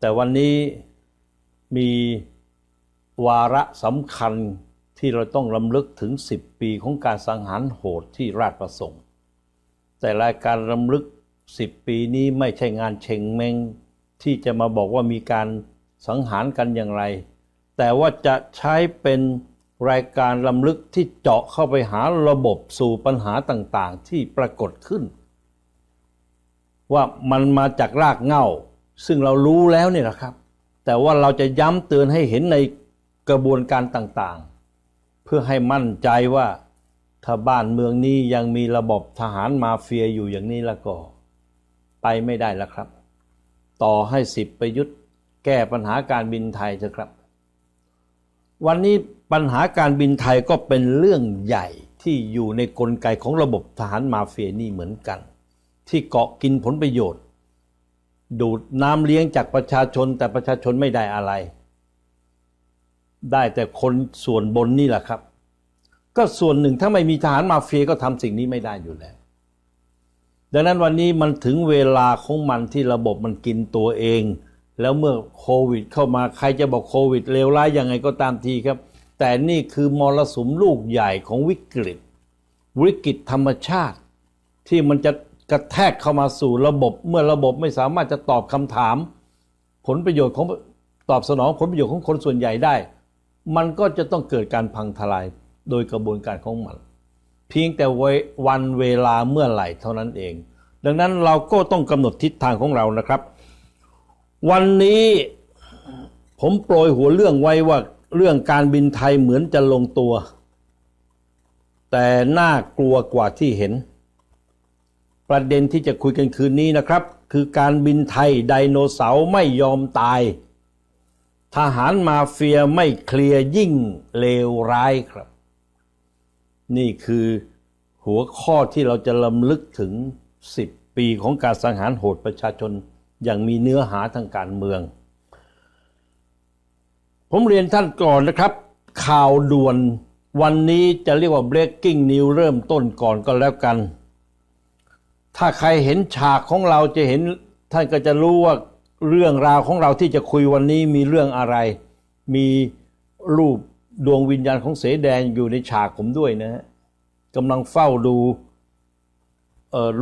แต่วันนี้มีวาระสำคัญที่เราต้องลำลึกถึง 10 ปีของการสังหารโหดที่ราชประสงค์ แต่รายการลำลึก 10 ปีนี้ไม่ใช่งานเชงเมงที่จะมาบอกว่ามีการสังหารกันอย่างไร แต่ว่าจะใช้เป็นรายการลำลึกที่เจาะเข้าไปหาระบบสู่ปัญหาต่างๆ ที่ปรากฏขึ้น ว่ามันมาจากรากเหง้า ซึ่งเรารู้แล้วเนี่ยนะครับ แต่ว่าเราจะย้ำเตือนให้เห็นในกระบวนการต่างๆ เพื่อให้มั่นใจว่าถ้าบ้านเมืองนี้ยังมีระบบทหารมาเฟียอยู่อย่างนี้แล้วก็ไปไม่ได้แล้วครับ ต่อให้สิบประยุทธ์แก้ปัญหาการบินไทยเถอะครับ วันนี้ปัญหาการบินไทยก็เป็นเรื่องใหญ่ที่อยู่ในกลไกของระบบทหารมาเฟียนี่เหมือนกัน ที่เกาะกินผลประโยชน์ ดูดน้ำเลี้ยงจากประชาชนแต่ประชาชนไม่ได้อะไร ได้แต่คนส่วนบนนี่แหละครับ ก็ส่วนหนึ่งถ้าไม่มีทหารมาเฟียก็ทำสิ่งนี้ไม่ได้อยู่แล้ว ดังนั้นวันนี้มันถึงเวลาของมันที่ระบบมันกินตัวเอง แล้วเมื่อโควิดเข้ามาใครจะบอกโควิดเลวร้ายยังไงก็ตามทีครับ แต่นี่คือมรสุมลูกใหญ่ของวิกฤต วิกฤตธรรมชาติที่มันจะ กระแทกเข้ามาสู่ระบบ เมื่อระบบไม่สามารถจะตอบคำถาม ผลประโยชน์ของตอบสนองผลประโยชน์ของคนส่วนใหญ่ได้ มันก็จะต้องเกิดการพังทลายโดยกระบวนการของมัน เพียงแต่วันเวลาเมื่อไหร่เท่านั้นเอง ดังนั้นเราก็ต้องกำหนดทิศทางของเรานะครับ วันนี้ผมโปรยหัวเรื่องไว้ว่าเรื่องการบินไทยเหมือนจะลงตัว แต่น่ากลัวกว่าที่เห็น ประเด็นที่จะคุยกันคืนนี้นะครับ คือการบินไทยไดโนเสาร์ไม่ยอมตาย ทหารมาเฟียไม่เคลียร์ยิ่งเลวร้ายครับ นี่คือหัวข้อที่เราจะลำลึกถึง 10 ปีของการสังหารโหดประชาชนอย่างมีเนื้อหาทางการเมือง ผมเรียนท่านก่อนนะครับ ข่าวด่วนวันนี้จะเรียกว่า breaking news เริ่มต้นก่อนก็แล้วกัน ถ้าใครเห็นฉากของเราจะเห็นท่านก็จะรู้ว่าเรื่องราวของเราที่จะคุยวันนี้มีเรื่องอะไร มีรูปดวงวิญญาณของเสแดงอยู่ในฉากผมด้วยนะฮะกำลังเฝ้าดู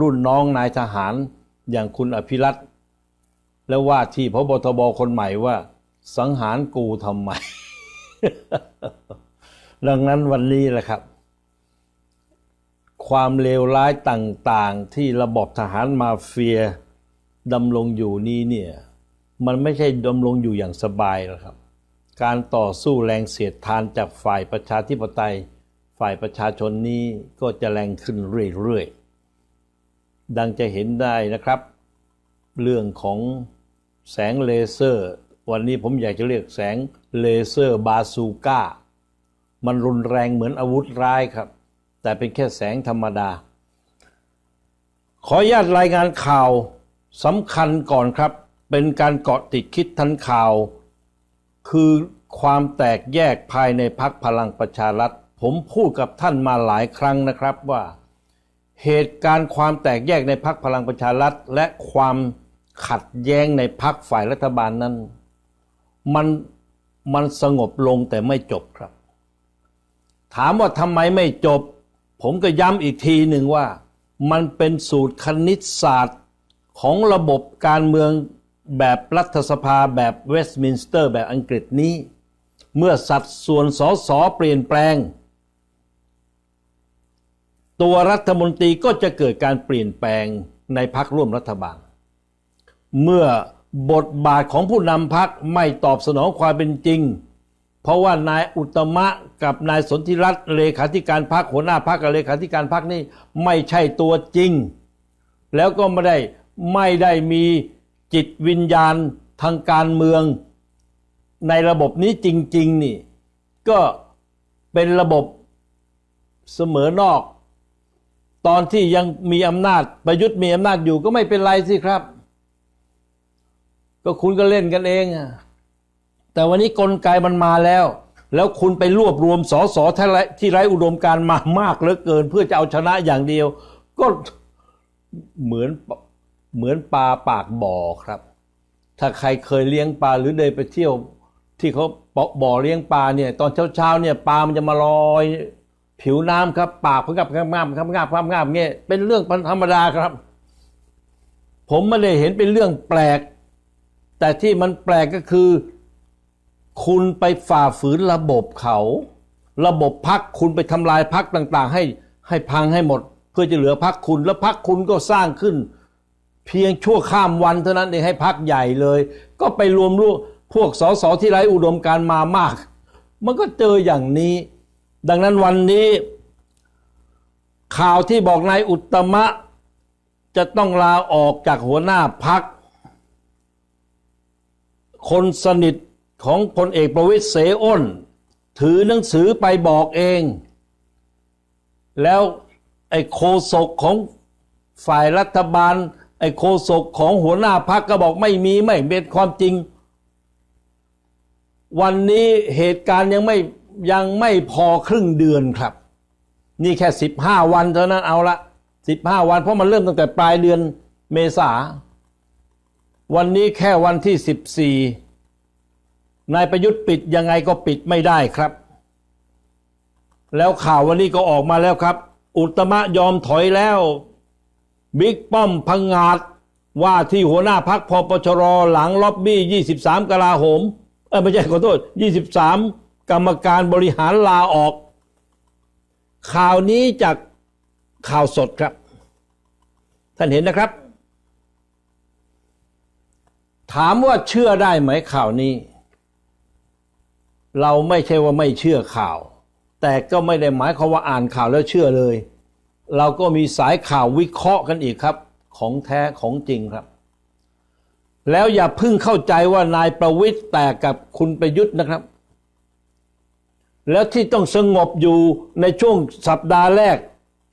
รุ่นน้องนายทหารอย่างคุณอภิรัตแล้วว่าที่พบทบคนใหม่ว่า สังหารกูทำไม ดังนั้นวันนี้แหละครับ ความเลวร้ายต่างๆ ที่ระบบทหารมาเฟียดำรงอยู่นี้เนี่ยมันไม่ใช่ดำรงอยู่อย่างสบายหรอกครับ การต่อสู้แรงเสียดทานจากฝ่ายประชาธิปไตย ฝ่ายประชาชนนี้ก็จะแรงขึ้นเรื่อยๆ ดังจะเห็นได้นะครับ เรื่องของแสงเลเซอร์ วันนี้ผมอยากจะเรียกแสงเลเซอร์บาซูก้า มันรุนแรงเหมือนอาวุธร้ายครับ แต่เป็นแค่แสงธรรมดา ขออนุญาตรายงานข่าวสำคัญก่อนครับ เป็นการเกาะติดคิดทันข่าว คือความแตกแยกภายในพักพลังประชารัฐ ผมพูดกับท่านมาหลายครั้งนะครับว่า เหตุการณ์ความแตกแยกในพักพลังประชารัฐ และความขัดแย้งในพักฝ่ายรัฐบาลนั้น มันมันสงบลงแต่ไม่จบครับ ถามว่าทำไมไม่จบ ผมก็ย้ำอีกทีหนึ่งว่า มันเป็นสูตรคณิตศาสตร์ของระบบการเมืองแบบรัฐสภาแบบเวสต์มินสเตอร์แบบอังกฤษนี้ เมื่อสัดส่วนสสเปลี่ยนแปลง ตัวรัฐมนตรีก็จะเกิดการเปลี่ยนแปลงในพักร่วมรัฐบาล เมื่อบทบาทของผู้นำพักไม่ตอบสนองความเป็นจริง เพราะว่านายอุตมะกับนายสนธิรัตน์เลขาธิการพักหัวหน้าพักกับเลขาธิการพักนี่ไม่ใช่ตัวจริง แล้วก็ไม่ได้ไม่ได้มีจิตวิญญาณทางการเมือง ในระบบนี้จริง ๆ นี่ ก็เป็นระบบเสมอนอก ตอนที่ยังมีอำนาจประยุทธ์มีอำนาจอยู่ก็ไม่เป็นไรสิครับ ก็คุณก็เล่นกันเองอะ แต่วันนี้กลไกมันมาแล้ว แล้วคุณไปรวบรวมสอสอที่ไร้อุดมการมามากเหลือเกิน เพื่อจะเอาชนะอย่างเดียว ก็เหมือนเหมือนปลาปากบ่อครับ ถ้าใครเคยเลี้ยงปลาหรือเดินไปเที่ยว ที่เขาบ่บ่อเลี้ยงปลาเนี่ย ตอนเช้าๆเนี่ยปลามันจะมาลอยผิวน้ำครับปากพังงับพังงับพังงับพังงับเงี้ยเป็นเรื่องธรรมดาครับ ผมไม่ได้เห็นเป็นเรื่องแปลก แต่ที่มันแปลกก็คือ คุณไปฝ่าฝืนระบบเขา ระบบพักคุณไปทำลายพักต่างๆ ให้ให้พังให้หมด เพื่อจะเหลือพักคุณ แล้วพักคุณก็สร้างขึ้น เพียงชั่วข้ามวันเท่านั้นเองให้พักใหญ่เลย ก็ไปรวมรูพวกสสที่ไร้อุดมการมามาก มันก็เจออย่างนี้ ดังนั้นวันนี้ ข่าวที่บอกนายอุตมะ จะต้องลาออกจากหัวหน้าพัก คนสนิท ของพลเอกประวิตยเสอ้น ถือหนังสือไปบอกเอง แล้วไอ้โคศกของฝ่ายรัฐบาล ไอ้โคศกของหัวหน้าพักก็บอกไม่มีไม่เป็นความจริง วันนี้เหตุการณ์ยังไม่ยังไม่พอครึ่งเดือนครับ นี่แค่สิบห้าวันเท่านั้นเอาละสิบห้าวันเพราะมันเริ่มตั้งแต่ปลายเดือนเมษา วันนี้แค่วันที่สิบสี่ นายประยุทธ์ปิดยังไงก็ปิดไม่ได้ครับ แล้วข่าววันนี้ก็ออกมาแล้วครับ อุตมะยอมถอยแล้วบิ๊กป้อมพังงาดว่าที่หัวหน้าพักพปชรหลังล็อบบี้ 23 กลาโหม เออไม่ใช่ขอโทษ 23 กรรมการบริหารลาออก ข่าวนี้จากข่าวสดครับ ท่านเห็นนะครับ ถามว่าเชื่อได้ไหมข่าวนี้ เราไม่ใช่ว่าไม่เชื่อข่าว แต่ก็ไม่ได้หมายความว่าอ่านข่าวแล้วเชื่อเลย เราก็มีสายข่าววิเคราะห์กันอีกครับ ของแท้ของจริงครับ แล้วอย่าพึ่งเข้าใจว่านายประวิตย์แตกกับคุณประยุทธ์นะครับ แล้วที่ต้องสงบอยู่ในช่วงสัปดาห์แรก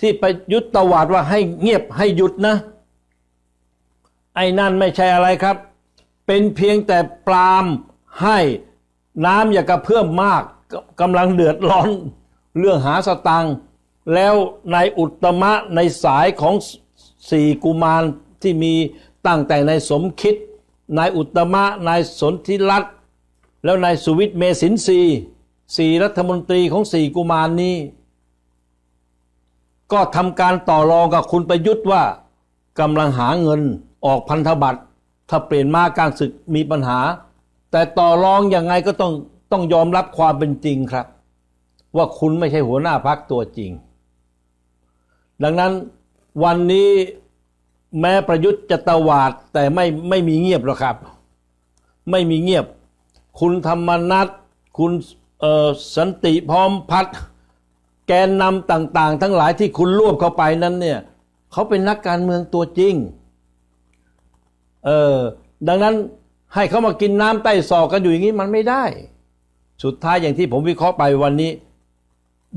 ที่ประยุทธ์ตวาดว่าให้เงียบให้หยุดนะ ไอ้นั่นไม่ใช่อะไรครับ เป็นเพียงแต่ปรามให้ น้ำอย่ากระเพื่อมมากกำลังเดือดร้อนเรื่องหาสตังค์แล้วในอุตมะในสายของสี่กุมารที่มีตั้งแต่ในสมคิดนายอุตมะนายสนธิรัตน์แล้วนายสุวิทย์เมสินทรีสี่รัฐมนตรีของสี่กุมารนี้ ก็ทำการต่อรองกับคุณประยุทธ์ว่ากำลังหาเงินออกพันธบัตร ถ้าเปลี่ยนมาการศึกมีปัญหา แต่ต่อรองยังไงก็ต้องต้องยอมรับความเป็นจริงครับ ว่าคุณไม่ใช่หัวหน้าพักตัวจริง ดังนั้นวันนี้แม้ประยุทธ์จะตวาดแต่ไม่ไม่มีเงียบหรอกครับ ไม่มีเงียบ คุณธรรมนัทคุณสันติพร้อมพัฒแกนนำต่าง ๆ ทั้งหลายที่คุณรวบเข้าไปนั้นเนี่ยเขาเป็นนักการเมืองตัวจริง เออดังนั้น ให้เขามากินน้ำใต้ศอกกันอยู่อย่างนี้มันไม่ได้ สุดท้ายอย่างที่ผมวิเคราะห์ไปวันนี้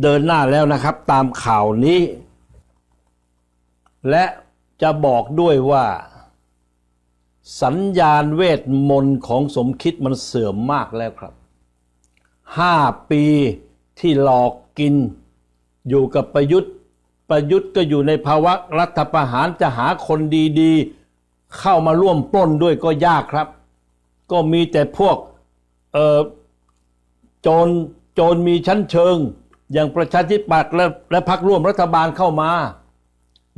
เดินหน้าแล้วนะครับ ตามข่าวนี้ และจะบอกด้วยว่า สัญญาณเวทมนต์ของสมคิดมันเสื่อมมากแล้วครับห้าปีที่หลอกกิน อยู่กับประยุทธ์ประยุทธ์ก็อยู่ในภาวะรัฐประหารจะหาคนดีๆ เข้ามาร่วมปล้นด้วยก็ยากครับ ก็มีแต่พวกเอ่อโจรโจรมีชั้นเชิง อย่างประชาธิปัตย์และและพรรคร่วมรัฐบาลเข้ามา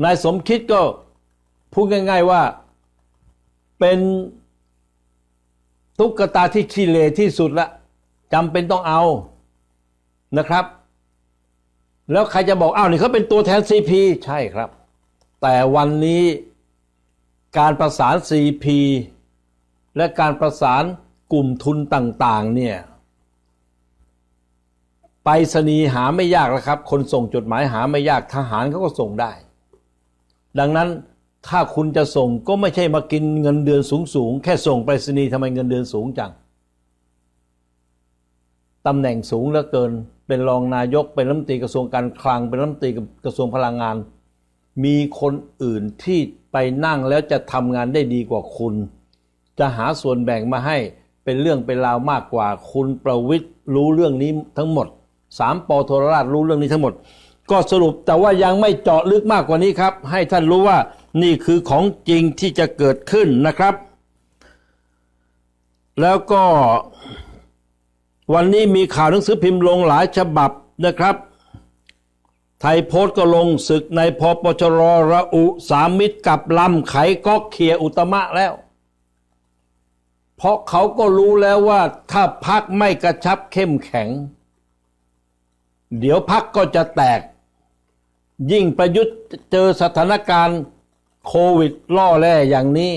นายสมคิดก็พูดง่าย ๆว่าเป็นตุ๊กตาที่ขี้เหร่ที่สุดละจำเป็นต้องเอานะครับ แล้วใครจะบอกอ้าวนี่เขาเป็นตัวแทนซีพีใช่ครับ แต่วันนี้การประสานซีพี และการประสานกลุ่มทุนต่างๆเนี่ยไปรษณีหาไม่ยากแล้วครับ คนส่งจดหมายหาไม่ยากทหารเขาก็ส่งได้ ดังนั้นถ้าคุณจะส่งก็ไม่ใช่มากินเงินเดือนสูงๆ แค่ส่งไปรษณีย์ทำไมเงินเดือนสูงจังตำแหน่งสูงเหลือเกิน เป็นรองนายกเป็นรัฐมนตรีกระทรวงการคลัง เป็นรัฐมนตรีกระทรวงพลังงาน มีคนอื่นที่ไปนั่งแล้วจะทำงานได้ดีกว่าคุณ จะหาส่วนแบ่งมาให้เป็นเรื่องเป็นราวมากกว่า คุณประวิทย์รู้เรื่องนี้ทั้งหมดสามปอโทรราชรู้เรื่องนี้ทั้งหมด ก็สรุปแต่ว่ายังไม่เจาะลึกมากกว่านี้ครับ ให้ท่านรู้ว่านี่คือของจริงที่จะเกิดขึ้นนะครับ แล้วก็วันนี้มีข่าวหนังสือพิมพ์ลงหลายฉบับนะครับ ไทยโพสต์ก็ลงศึกในพปชรระอุสามมิตรกับลำไขก๊อกเขียอุตมะแล้ว เพราะเขาก็รู้แล้วว่าถ้าพักไม่กระชับเข้มแข็ง เดี๋ยวพักก็จะแตก ยิ่งประยุทธ์เจอสถานการณ์โควิดล่อแร่อย่างนี้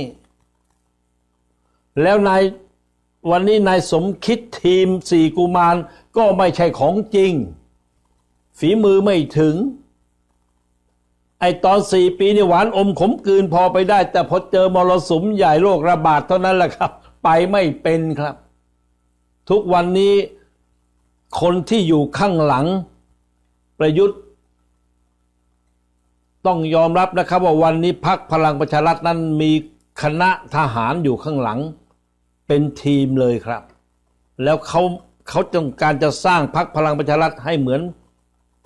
แล้วนายวันนี้นายสมคิดทีมสี่กุมารก็ไม่ใช่ของจริง ฝีมือไม่ถึง ไอตอนสี่ปีนี่หวานอมขมกลืนพอไปได้ แต่พอเจอมรสุมใหญ่โรคระบาดเท่านั้นแหละครับ ไปไม่เป็นครับ ทุกวันนี้คนที่อยู่ข้างหลังประยุทธ์ ต้องยอมรับนะครับว่าวันนี้พักพลังประชารัฐนั้นมีคณะทหารอยู่ข้างหลัง เป็นทีมเลยครับ แล้วเขาเขาต้องการจะสร้างพักพลังประชารัฐให้เหมือน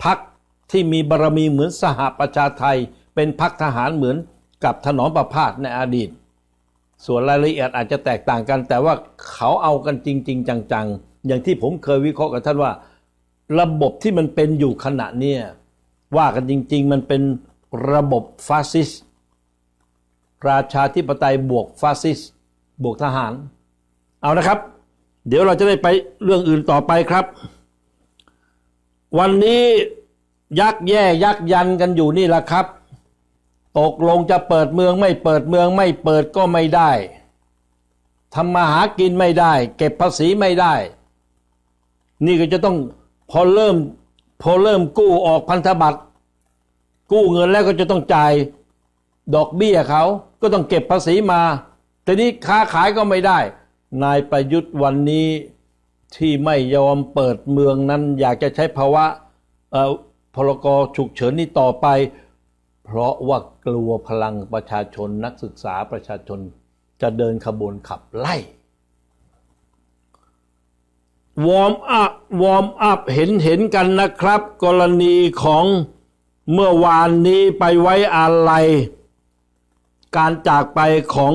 พักที่มีบารมีเหมือนสหประชาไทย เป็นพักทหารเหมือนกับถนอมประพาสในอดีต ส่วนรายละเอียดอาจจะแตกต่างกัน แต่ว่าเขาเอากันจริง ๆ จังๆ อย่างที่ผมเคยวิเคราะห์กับท่านว่า ระบบที่มันเป็นอยู่ขณะเนี้ยว่ากันจริง ๆ มันเป็นระบบฟาสซิสราชาธิปไตยบวกฟาสซิสบวกทหาร เอานะครับ เดี๋ยวเราจะได้ไปเรื่องอื่นต่อไปครับ วันนี้ยักแย่ยักยันกันอยู่นี่แหละครับ ตกลงจะเปิดเมืองไม่เปิดเมืองไม่เปิดก็ไม่ได้ทำมาหากินไม่ได้ เก็บภาษีไม่ได้ นี่ก็จะต้องพอเริ่มพอเริ่มกู้ออกพันธบัตร กู้เงินแล้วก็จะต้องจ่ายดอกเบี้ยเขาก็ต้องเก็บภาษีมาทีนี้ค้าขายก็ไม่ได้ นายประยุทธ์วันนี้ที่ไม่ยอมเปิดเมืองนั้น อยากจะใช้ภาวะเอ่อพลกรฉุกเฉินนี้ต่อไป เพราะว่ากลัวพลังประชาชนนักศึกษาประชาชนจะเดินขบวนขับไล่ วอร์มอัพวอร์มอัพเห็นเห็นกันนะครับ กรณีของเมื่อวานนี้ไปไว้อาลัย การจากไปของ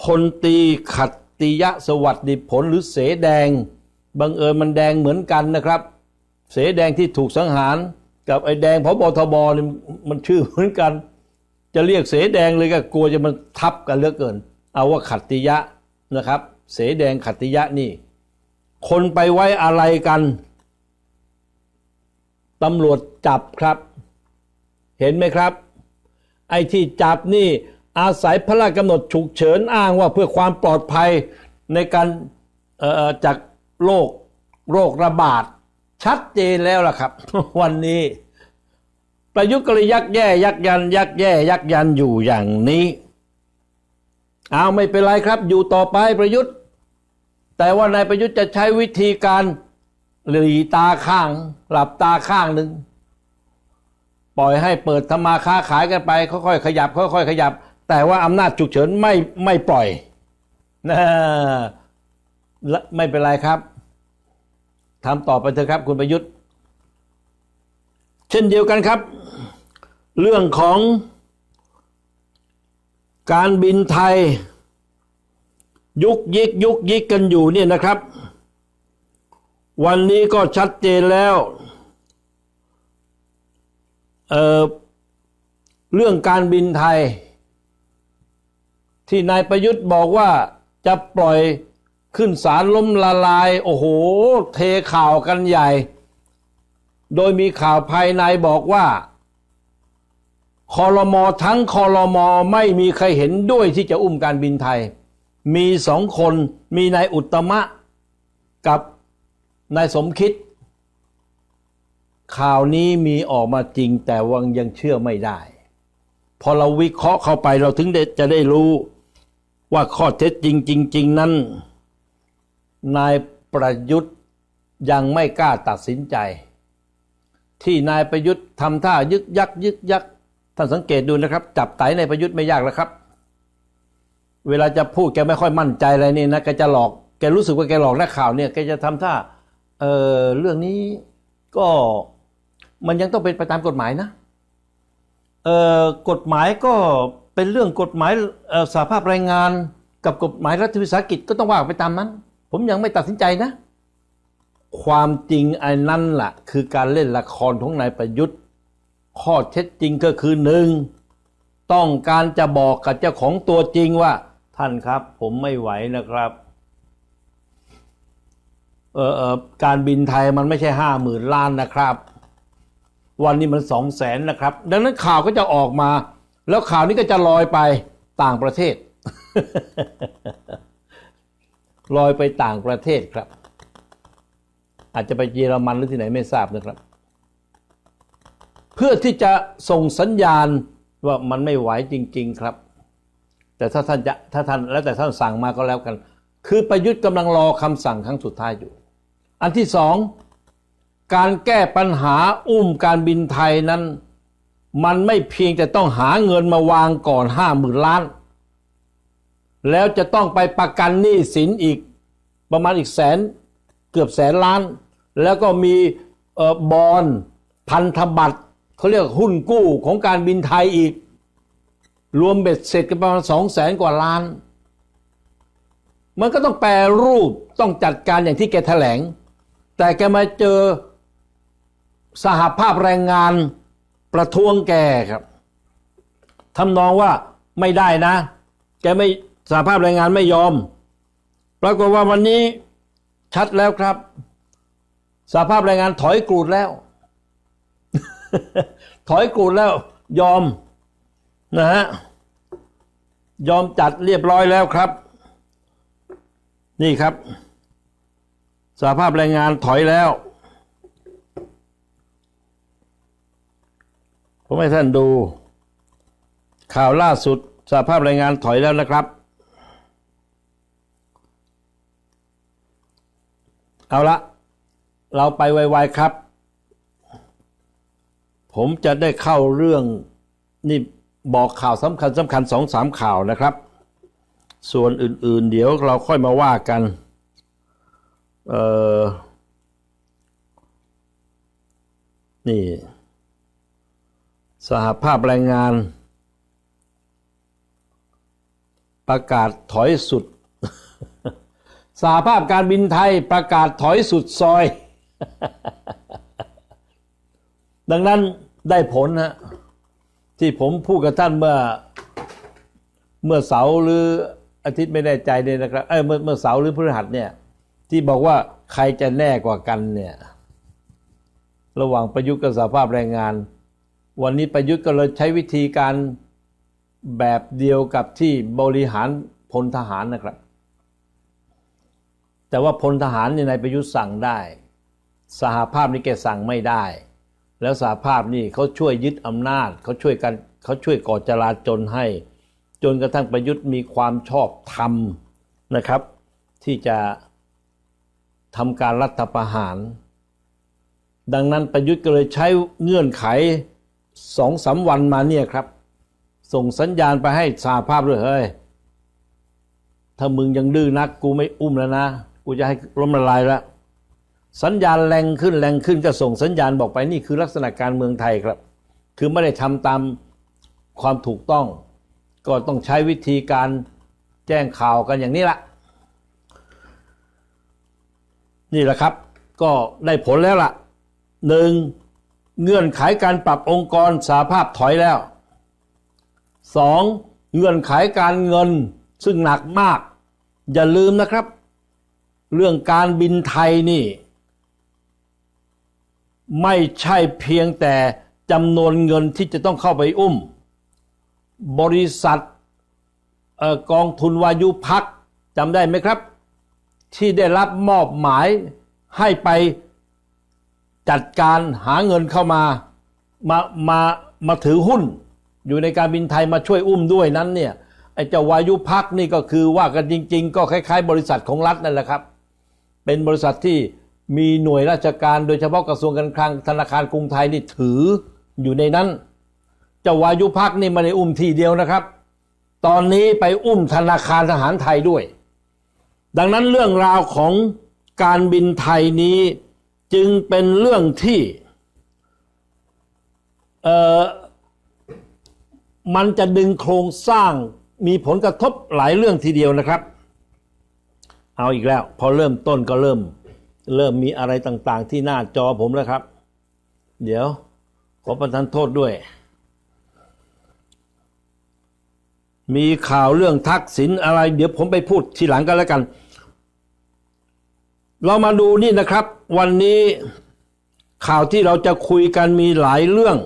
พลตีขัตติยะสวัสดิผลหรือเสแดง บังเอิญมันแดงเหมือนกันนะครับ เสแดงที่ถูกสังหาร กับไอ้แดงพบทบนี่มันชื่อเหมือนกัน จะเรียกเสแดงเลยก็กลัวจะมันทับกันเหลือเกิน เอาว่าขัตติยะนะครับ เสแดงขัตติยะนี่ คนไปไว้อะไรกันตำรวจจับครับ เห็นไหมครับ ไอ้ที่จับนี่อาศัยพระราชกำหนดฉุกเฉินอ้างว่าเพื่อความปลอดภัยในการจากโรคโรคระบาด ชัดเจนแล้วล่ะครับ วันนี้ ประยุทธ์ก็เลยยักแย่ ยักยัน ยักแย่ ยักยันอยู่อย่างนี้ เอาไม่เป็นไรครับ อยู่ต่อไปประยุทธ์ แต่ว่านายประยุทธ์จะใช้วิธีการหลีตาข้าง หลับตาข้างหนึ่งปล่อยให้เปิดธรรมาค้าขายกันไปค่อยๆขยับ ค่อยๆขยับ แต่ว่าอำนาจฉุกเฉินไม่ไม่ปล่อยนะและไม่เป็นไรครับ ทำต่อไปเถอะครับ คุณประยุทธ์ เช่นเดียวกันครับ เรื่องของการบินไทย ยุกยิกยุกยิกกันอยู่เนี่ยนะครับ วันนี้ก็ชัดเจนแล้วเเรื่องการบินไทย ที่นายประยุทธ์บอกว่าจะปล่อย ขึ้นศาลล้มละลาย โอ้โห เทข่าวกันใหญ่ โดยมีข่าวภายในบอกว่าคอรมอทั้งคอรมอไม่มีใครเห็นด้วยที่จะอุ้มการบินไทย มีสองคนมีนายอุตมะ กับนายสมคิด ข่าวนี้มีออกมาจริงแต่วังยังเชื่อไม่ได้ พอเราวิเคราะห์เข้าไปเราถึงจะได้รู้ว่าข้อเท็จจริงจริง ๆ นั้น นายประยุทธ์ยังไม่กล้าตัดสินใจ ที่นายประยุทธ์ทำท่ายึกยักยึกยักท่านสังเกตดูนะครับ จับไตนายประยุทธ์ไม่ยากแล้วครับ เวลาจะพูดแกไม่ค่อยมั่นใจอะไรนี่นะแกจะหลอกแกรู้สึกว่าแกหลอกนักข่าวเนี่ยแกจะทำท่าเออเรื่องนี้ก็มันยังต้องเป็นไปตามกฎหมายนะเออกฎหมายก็เป็นเรื่องกฎหมายสาภาพแรงงานกับกฎหมายรัฐวิสาหกิจก็ต้องว่าไปตามนั้น ผมยังไม่ตัดสินใจนะ ความจริงไอ้นั่นล่ะ คือการเล่นละครของนายประยุทธ์ ข้อเท็จจริงก็คือหนึ่งต้องการจะบอกกับเจ้าของตัวจริงว่า ท่านครับ ผมไม่ไหวนะครับเออเออการบินไทยมันไม่ใช่ห้าหมื่นล้านนะครับ วันนี้มันสองแสนนะครับ ดังนั้นข่าวก็จะออกมา แล้วข่าวนี้ก็จะลอยไปต่างประเทศ ลอยไปต่างประเทศครับ อาจจะไปเยอรมันหรือที่ไหนไม่ทราบนะครับ เพื่อที่จะส่งสัญญาณว่ามันไม่ไหวจริง ๆครับ แต่ถ้าท่านจะถ้าท่านแล้วแต่ท่านสั่งมาก็แล้วกัน คือประยุทธ์กำลังรอคำสั่งครั้งสุดท้ายอยู่ อันที่สองการแก้ปัญหาอุ้มการบินไทยนั้น มันไม่เพียงแต่ต้องหาเงินมาวางก่อนห้าหมื่นล้าน แล้วจะต้องไปประกันหนี้สินอีกประมาณอีกแสนเกือบแสนล้าน แล้วก็มีออบอลพันธบัตรเขาเรียกหุ้นกู้ของการบินไทยอีก รวมเบ็ดเสร็จกันประมาณสองแสนกว่าล้าน มันก็ต้องแปรรูปต้องจัดการอย่างที่แกแถลง แต่แกมาเจอสหภาพแรงงานประท้วงแกครับทำนองว่าไม่ได้นะ แกไม่ สหภาพแรงงานไม่ยอม ปรากฏว่าวันนี้ชัดแล้วครับสหภาพแรงงานถอยกรูดแล้ว ถอยกรูดแล้ว ยอมนะฮะยอมจัดเรียบร้อยแล้วครับ นี่ครับสหภาพแรงงานถอยแล้วผมให้ท่านดู ข่าวล่าสุดสหภาพแรงงานถอยแล้วนะครับ เอาละเราไปไวๆครับ ผมจะได้เข้าเรื่องนี่บอกข่าวสำคัญสำคัญสองสามข่าวนะครับ ส่วนอื่นๆ เดี๋ยวเราค่อยมาว่ากันเออนี่ สหภาพแรงงาน ประกาศถอยสุด สหภาพการบินไทยประกาศถอยสุดซอย ดังนั้นได้ผลนะที่ผมพูดกับท่านเมื่อ เมื่อเสาร์หรืออาทิตย์ไม่แน่ใจเนี่ยนะครับเออเมื่อเมื่อเสาร์หรือพฤหัสเนี่ย ที่บอกว่าใครจะแน่กว่ากันเนี่ย ระหว่างประยุทธ์กับสหภาพแรงงาน วันนี้ประยุทธ์ก็เลยใช้วิธีการแบบเดียวกับที่บริหารพลทหารนะครับ แต่ว่าพลทหารเนี่นายประยุทธ์สั่งได้ สหภาพนี่แกสั่งไม่ได้ แล้วสหภาพนี่เขาช่วยยึดอำนาจเขาช่วยกันเขาช่วยก่อจราจนให้ จนกระทั่งประยุทธ์มีความชอบธรรมนะครับ ที่จะทำการรัฐประหาร ดังนั้นประยุทธ์ก็เลยใช้เงื่อนไขสองสามวันมาเนี่ยครับ ส่งสัญญาณไปให้สหภาพด้วยเฮ้ยถ้ามึงยังดื้อนักกูไม่อุ้มแล้วนะ กูจะให้ล้มละลายล้วสัญญาณแรงขึ้นแรงขึ้นก็ส่งสัญญาณบอกไปนี่คือลักษณะการเมืองไทยครับ คือไม่ได้ทำตามความถูกต้อง ก็ต้องใช้วิธีการแจ้งข่าวกันอย่างนี้ละนี่แหละครับ ก็ได้ผลแล้วล่ะหนึ่งเงื่อนไขการปรับองค์กรสาภาพถอยแล้วสองเงื่อนไขการเงินซึ่งหนักมาก อย่าลืมนะครับ เรื่องการบินไทยนี่ ไม่ใช่เพียงแต่จำนวนเงินที่จะต้องเข้าไปอุ้ม บริษัทออกองทุนวายุพักจำได้ไหมครับ ที่ได้รับมอบหมายให้ไปจัดการหาเงินเข้ามามามามาถือหุ้น อยู่ในการบินไทยมาช่วยอุ้มด้วยนั้นเนี่ยไอ้เจ้าวายุพักนี่ก็คือว่ากันจริง ๆ ก็คล้าย ๆ บริษัทของรัฐนั่นแหละครับ เป็นบริษัทที่มีหน่วยราชการโดยเฉพาะกระทรวงการคลังธนาคารกรุงไทยนี่ถืออยู่ในนั้นเจ้าวายุพักนี่ไมาในได้อุ้มทีเดียวนะครับ ตอนนี้ไปอุ้มธนาคารทหารไทยด้วย ดังนั้นเรื่องราวของการบินไทยนี้จึงเป็นเรื่องที่เอ่อมันจะดึงโครงสร้างมีผลกระทบหลายเรื่องทีเดียวนะครับ เอาอีกแล้ว พอเริ่มต้นก็เริ่ม เริ่มมีอะไรต่าง ๆ ที่หน้าจอผมแล้วครับ เดี๋ยว ขอประทานโทษด้วย มีข่าวเรื่องทักษิณอะไร เดี๋ยวผมไปพูดทีหลังกันแล้วกัน เรามาดูนี่นะครับ วันนี้ข่าวที่เราจะคุยกันมีหลายเรื่อง